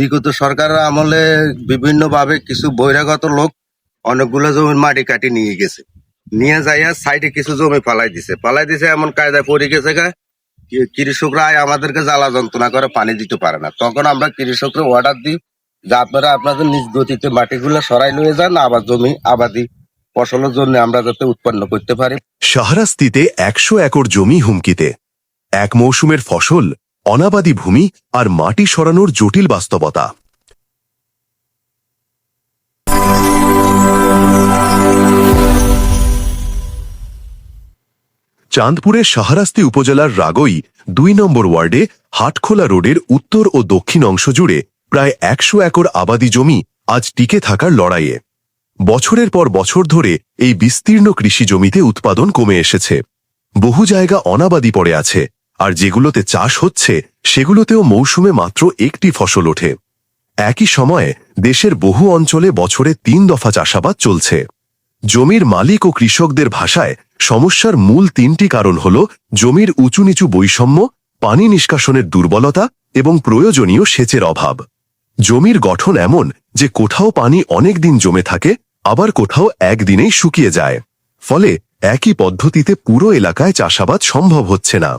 বিগত সরকারের আমলে বিভিন্ন ভাবে কিছু বহিরাগত লোক অনেকগুলো জমির মাটি কাটি নিয়ে গেছে। নিয়ে যাইয়া সাইডে কিছু জমি পালাই দিছে। পালাই দিছে এমন কায়দায় পড়ে গেছে গা কৃষকরা আমাদেরকে জ্বালা যন্ত্রণা করে পানি দিতে পারে না। তখন আমরা কৃষকরা অর্ডার দিই যে আপনারা আপনাদের নিজ গতিতে মাটিগুলো সরাই নিয়ে যান, আবার জমি আবাদি ফসলের জন্য আমরা যাতে উৎপন্ন করতে পারি। শাহরাস্তিতে একশো একর জমি হুমকিতে। এক মৌসুমের ফসল অনাবাদী ভূমি আর মাটি সরানোর জটিল বাস্তবতা। চাঁদপুরের সাহারাস্তি উপজেলার রাগই দুই নম্বর ওয়ার্ডে হাটখোলা রোডের উত্তর ও দক্ষিণ অংশ জুড়ে প্রায় একশো একর আবাদি জমি আজ টিকে থাকার লড়াইয়ে। বছরের পর বছর ধরে এই বিস্তীর্ণ কৃষি জমিতে উৎপাদন কমে এসেছে। বহু জায়গা অনাবাদি পড়ে আছে। আর যেগুলোতে চাষ হচ্ছে, সেগুলোতেও মৌসুমে মাত্র একটি ফসল ওঠে। একই সময়ে দেশের বহু অঞ্চলে বছরে তিন দফা চাষাবাদ চলছে। জমির মালিক ও কৃষকদের ভাষায় সমস্যার মূল তিনটি কারণ হল জমির উঁচু নিচু বৈষম্য, পানি নিষ্কাশনের দুর্বলতা এবং প্রয়োজনীয় সেচের অভাব। জমির গঠন এমন যে কোথাও পানি অনেক দিন জমে থাকে, আবার কোথাও একদিনেই শুকিয়ে যায়। ফলে একই পদ্ধতিতে পুরো এলাকায় চাষাবাদ সম্ভব হচ্ছে না।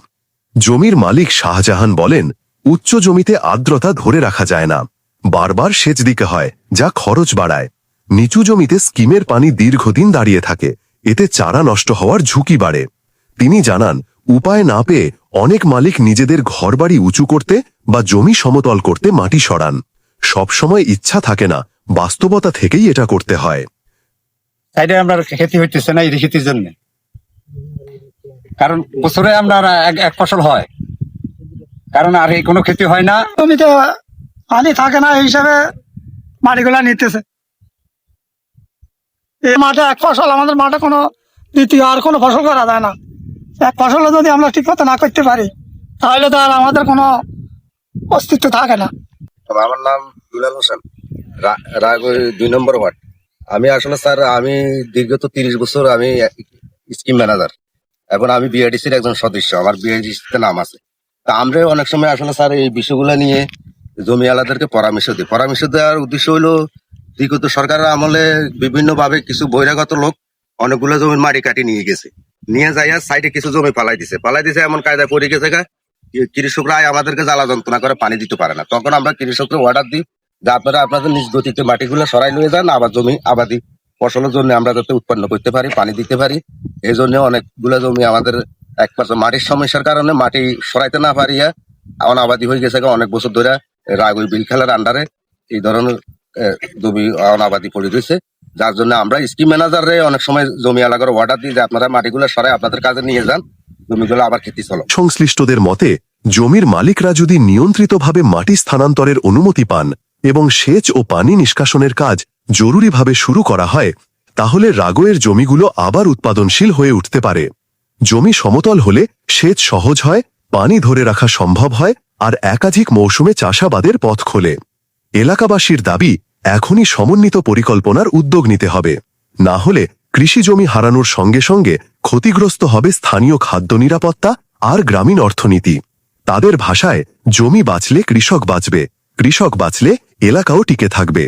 জমির মালিক শাহজাহান বলেন, উচ্চ জমিতে আর্দ্রতা ধরে রাখা যায় না। বারবার সেচ দিতে হয়, যা খরচ বাড়ায়। নিচু জমিতে স্কিমের পানি দীর্ঘদিন দাঁড়িয়ে থাকে, এতে চারা নষ্ট হওয়ার ঝুঁকি বাড়ে। তিনি জানান, উপায় না পেয়ে অনেক মালিক নিজেদের ঘরবাড়ি উঁচু করতে বা জমি সমতল করতে মাটি সরান। সবসময় ইচ্ছা থাকে না, বাস্তবতা থেকেই এটা করতে হয়। আমরা খেতি হইতেছে না এই জন্য। কারণ বছরে আমরা এক এক ফসল হয়। কারণ আর এই কোনো ক্ষতি হয় না। জমিতে পানি থাকে না এই হিসাবে মাটিগুলা নিতেছে। এই মাঠে এক ফসল আমাদের মাঠে কোনো দ্বিতীয় আর কোনো ফসল করা যায় না। এক ফসল যদি আমরা ঠিক মতো না করতে পারি তাহলে তো আর আমাদের কোনো অস্তিত্ব থাকে না। আমার নাম দুলাল হোসেন রায়গঞ্জ দুই নম্বর ওয়ার্ড। আমি আসলে স্যার আমি দীর্ঘত তিরিশ বছর আমি স্কিম ম্যানেজার। এখন আমি বিআইডিসির একজন সদস্য, আমার বিআইডিসিতে নাম আছে। তা আমরা অনেক সময় আসলে স্যার এই বিষয়গুলো নিয়ে জমি আলাদেরকে পরামর্শ দিই। পরামর্শ দেওয়ার উদ্দেশ্য হলো, বিগত সরকারের আমলে বিভিন্ন ভাবে কিছু বহিরাগত লোক অনেকগুলো জমির মাটি কাটি নিয়ে গেছে। নিয়ে যাইয়া সাইডে কিছু জমি পালাই দিছে। পালাই দিছে এমন কায়দায় পড়ে গেছে কৃষকরা আমাদেরকে জ্বালা যন্ত্রণা করে পানি দিতে পারে না। তখন আমরা কৃষকরা অর্ডার দিই যে আপনারা আপনাদের নিজ গতিতে মাটিগুলো সরাই লয়ে যান, আবার জমি আবাদি ফসলের জন্য আমরা যাতে উৎপন্ন করতে পারি, পানি দিতে পারি। এই জন্য অনেকগুলো জমি আমাদের এক পার্সেন্ট মাটির সমস্যার কারণে মাটি সরাইতে না পারিয়া অনাবাদি হয়ে গেছে অনেক বছর ধরে রাগুই বিল খেলার আন্ডারে। এই ধরনের জমি অনাবাদি পড়ে রয়েছে। যার জন্য আমরা স্কিম ম্যানেজারে অনেক সময় জমি এলাকার অর্ডার দিই যে আপনারা মাটিগুলো সরাই, আপনাদের কাজে নিয়ে যান, জমিগুলো আবার খেতে চলো। সংশ্লিষ্টদের মতে, জমির মালিকরা যদি নিয়ন্ত্রিতভাবে মাটি স্থানান্তরের অনুমতি পান এবং সেচ ও পানি নিষ্কাশনের কাজ জরুরিভাবে শুরু করা হয়, তাহলে রাগোয়ের জমিগুলো আবার উৎপাদনশীল হয়ে উঠতে পারে। জমি সমতল হলে সেচ সহজ হয়, পানি ধরে রাখা সম্ভব হয়, আর একাধিক মৌসুমে চাষাবাদের পথ খোলে। এলাকাবাসীর দাবি, এখনই সমন্বিত পরিকল্পনার উদ্যোগ নিতে হবে। না হলে কৃষি জমি হারানোর সঙ্গে সঙ্গে ক্ষতিগ্রস্ত হবে স্থানীয় খাদ্য নিরাপত্তা আর গ্রামীণ অর্থনীতি। তাদের ভাষায়, জমি বাঁচলে কৃষক বাঁচবে, কৃষক বাঁচলে এলাকাও টিকে থাকবে।